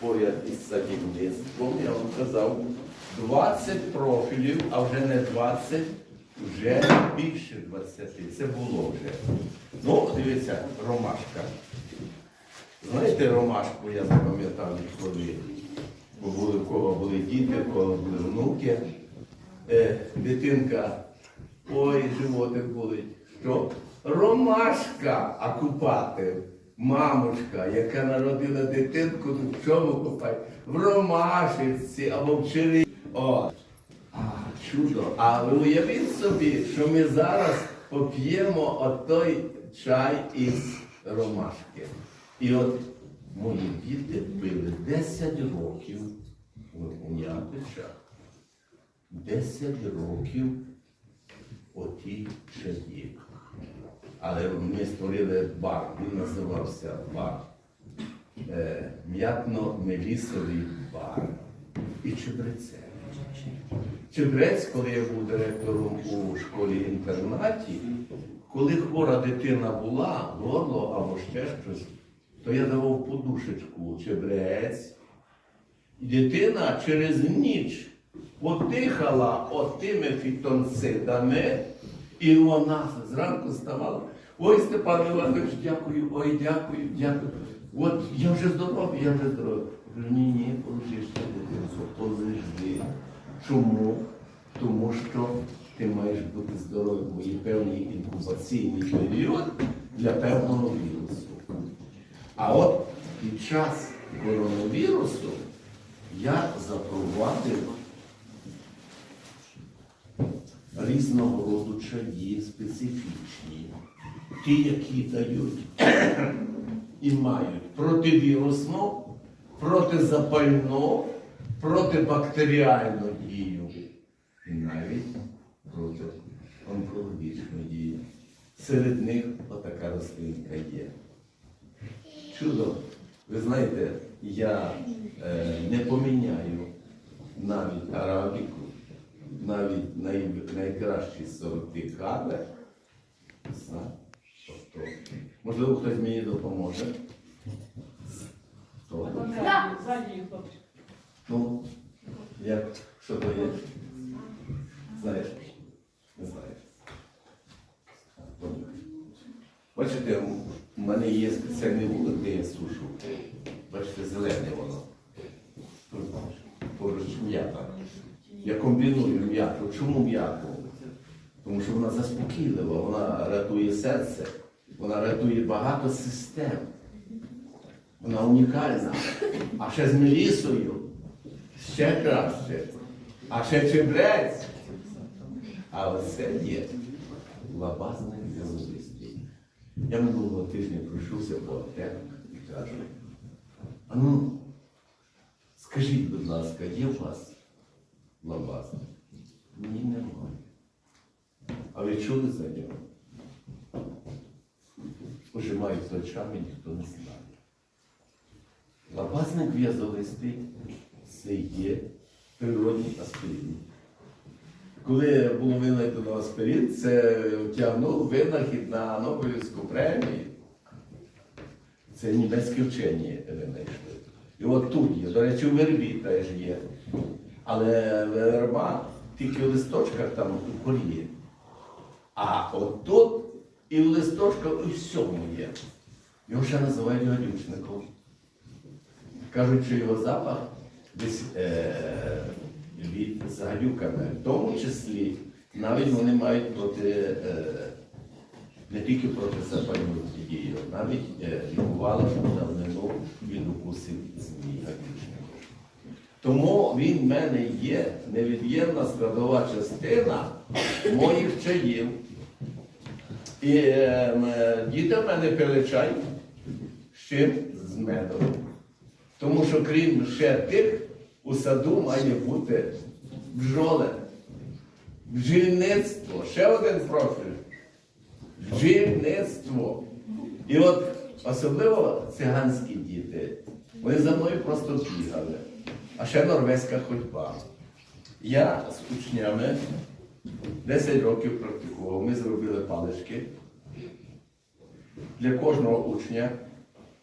поряд із садівництвом, я вам казав, 20 профілів, а вже не 20, вже більше 20. Це було вже. Ну, дивіться, ромашка. Знаєте, ромашку я запам'ятав коли були, кого були діти, кого були внуки. Е, дитинка, ой, животик болить. Що? Ромашка, а купати. Мамушка, яка народила дитинку, в чому купати? В ромашиці або в чирі. О, а, чудо. А уявіть собі, що ми зараз поп'ємо отой чай із ромашки. І от мої діти пили 10 років у Нятичах. 10 років оті чаї. Але ми створили бар, він називався бар. Е, М'ятно-мелісовий бар і чебреце. Чебрець, коли я був директором у школі-інтернаті, коли хвора дитина була, горло або ще щось, то я давав подушечку чебрець. Дитина через ніч подихала отими фітонцидами, і вона зранку ставала. Ой, Степан Іванович, дякую, ой, дякую, дякую. От я вже здоровий, я вже здоровий. Ні, ні, полежиш ще дитинку, полежи. Чому? Тому що ти маєш бути здоровим, бо є певний інкубаційний період для певного вірусу. А от під час коронавірусу я запровадив різного роду чаї специфічні, ті, які дають і мають противірусну, протизапальну, протибактеріальну дію і навіть проти онкологічну дію. Серед них отака рослинка є. Чудо. Ви знаєте, я е, не поміняю навіть арабіку, навіть най, найкращі сорти кави. за. Можливо, хтось мені допоможе. Хто? Ну, як, що то є? Знаєш? Не знаєш. Бачите, у мене є спеціальний вулик, де я сушу. Бачите, зелене воно. Поруч м'ята. Я комбіную м'яту. Чому м'яту? Тому що вона заспокійлива, вона рятує серце, вона рятує багато систем. Вона унікальна. А ще з мелісою ще краще. А ще чебрець. А оце є лабазний зв'язолистий. Я минулого тижня пройшовся по аптеках і кажу, а ну, скажіть, будь ласка, є у вас лабазний? Ні, немає. А ви чули за нього? Пожимають очами, ніхто не знає. Лабазник в'язолистий це є природній аспірин. Коли було винайдено аспірин, це тягнув винахід на Нобелівську премію. Це німецькі вчені винайшли. І от тут є, до речі, у вербі теж є. Але верба тільки в листочках там у корі. А от тут і в листочках і всьому є. Його ще називають гадючником. Кажуть, що його запах десь е, від з гадюками. В тому числі навіть вони мають проти, е, не тільки проти запальну дію, навіть е, лікували давнину від укусів змій гадючників. Тому він в мене є невід'ємна складова частина моїх чаїв. І е, е, діти в мене пили чай з чим? З медом. Тому що крім ще тих, у саду має бути бджоли. Бджільництво. Ще один профіль. Бджільництво. І от особливо циганські діти, вони за мною просто бігали. А ще норвезька ходьба. Я з учнями 10 років практикував. Ми зробили палички для кожного учня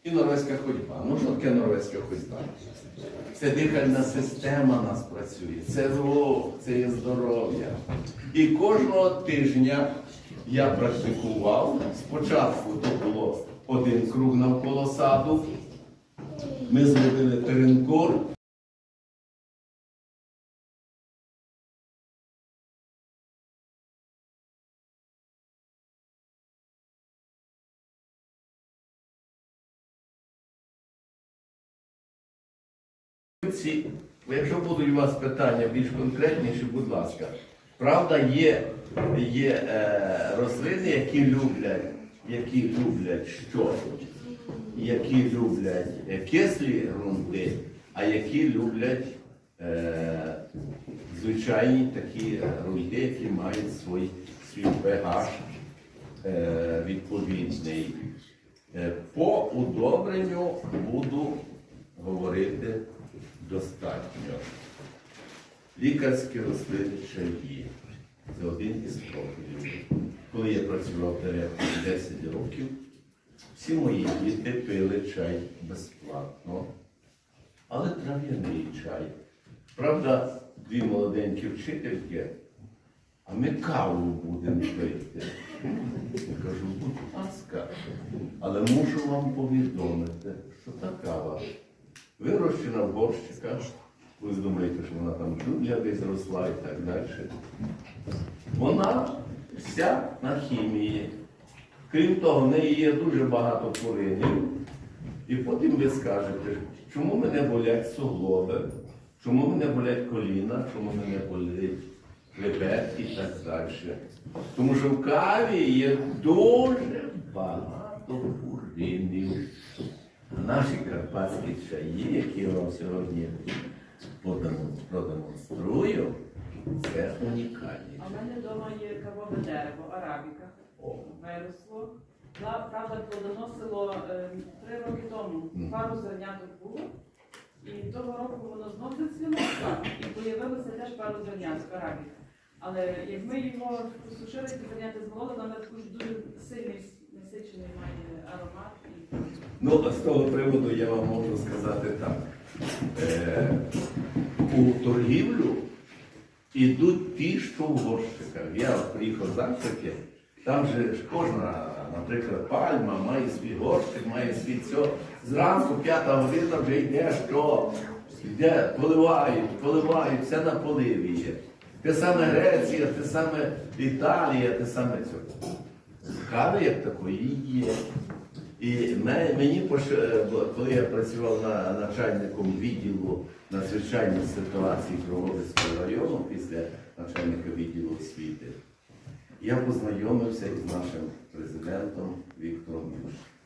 І норвезька ходьба. Ну що таке норвезька ходьба? Це дихальна система нас працює, це рух, це є здоров'я. І кожного тижня я практикував. Спочатку то було один круг навколо саду. Ми зробили теренкур. Якщо будуть у вас питання більш конкретніші, будь ласка. Правда, є, є е, рослини, які люблять, які люблять що? Які люблять е, кислі ґрунти, а які люблять е, звичайні такі ґрунти, які мають свій, свій pH е, відповідний. Е, По удобренню буду говорити достатньо. Лікарські рослини чаї. Це один із профілів. Коли я працював директором 10 років, всі мої діти пили чай безплатно, але трав'яний чай. Правда, дві молоденькі вчительки, а ми каву будемо пити. Я кажу, будь ласка, але мушу вам повідомити, що та кава вирощена в горщиках. Ви думаєте, що вона там джунгля десь росла і так далі. Вона вся на хімії. Крім того, в неї є дуже багато пуринів. І потім ви скажете, чому мене болять суглоби, чому мене болять коліна, чому мене болить хребет і так далі. Тому що в каві є дуже багато пуринів. Наші карпатські чаї, які я вам сьогодні продемонструю, це унікальні. А в мене вдома є кавове дерево, арабіка. Виросло. Правда, плодоносило е, три роки тому. Пару зерняток було. І того року воно знов зацвіло і появилося теж пару зерняток арабіка. Але як ми його посушили, ці зернята змололи, воно таку дуже сильний Ну, з того приводу я вам можу сказати так. Е, у торгівлю ідуть ті, що в горщиках. Я приїхав з Африки, там же ж кожна, наприклад, пальма має свій горщик, має свій цьо. Зранку п'ята година вже йде, що йде, поливають, поливають, все на поливі є. Те саме Греція, те саме Італія, те саме цього. Кави як такої є. І мені, е, коли я працював на начальником відділу надзвичайних ситуацій Кроводицького району після начальника відділу освіти, я познайомився із нашим президентом Віктором Ющенком.